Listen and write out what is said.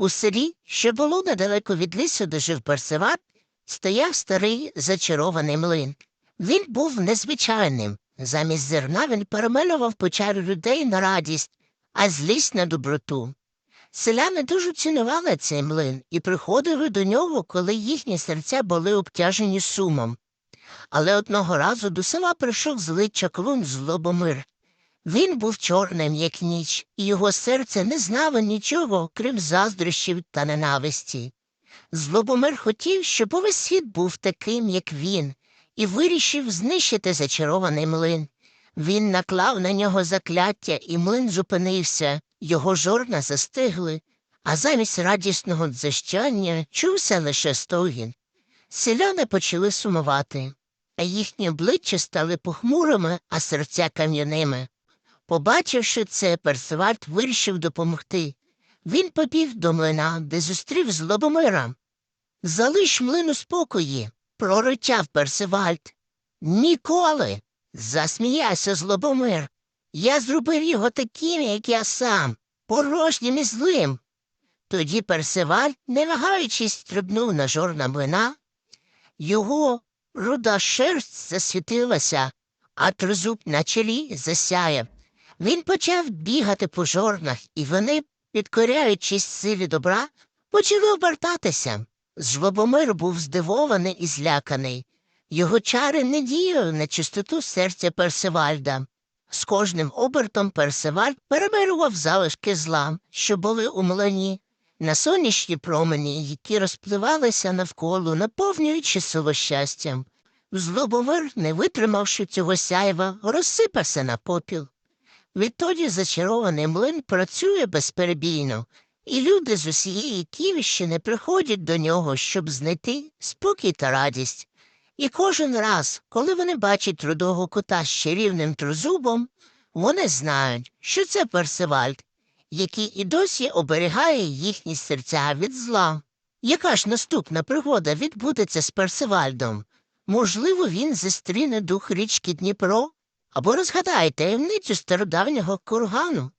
У селі, що було недалеко від лісу, де жив Персиват, стояв старий зачарований млин. Він був незвичайним. Замість зерна він перемелював печеру людей на радість, а злість на доброту. Селяни дуже цінували цей млин і приходили до нього, коли їхні серця були обтяжені сумом. Але одного разу до села прийшов злий чаклун Злобомир. Він був чорним, як ніч, і його серце не знало нічого, крім заздрощів та ненависті. Злобомир хотів, щоб увесь світ був таким, як він, і вирішив знищити зачарований млин. Він наклав на нього закляття, і млин зупинився, його жорна застигли, а замість радісного дзищання чувся лише стогін. Селяни почали сумувати, а їхні обличчя стали похмурими, а серця кам'яними. Побачивши це, Персивальд вирішив допомогти. Він побіг до млина, де зустрів злобомира. Залиш млин у спокої, проричав Персивальд. Ніколи. засміявся злобомир. Я зробив його таким, як я сам, порожнім і злим. Тоді Персиваль, не вагаючись, стрибнув на жорна млина. Його руда шерсть засвітилася, а тризуб на чолі засяяв. Він почав бігати по жорнах, і вони, підкоряючись силі добра, почали обертатися. Злобомир був здивований і зляканий. Його чари не діяли на чистоту серця Персивальда. З кожним обертом Персивальд перемирював залишки зла, що були у млині, на сонячні промені, які розпливалися навколо, наповнюючи село щастям. Злобомир, не витримавши цього сяйва, розсипався на попіл. Відтоді зачарований млин працює безперебійно, і люди з усієї Київщини приходять до нього, щоб знайти спокій та радість. І кожен раз, коли вони бачать рудого кота з чарівним трозубом, вони знають, що це Персивальд, який і досі оберігає їхні серця від зла. Яка ж наступна пригода відбудеться з Персивальдом? Можливо, він зустріне дух річки Дніпро або розгадайте таємницю стародавнього кургану.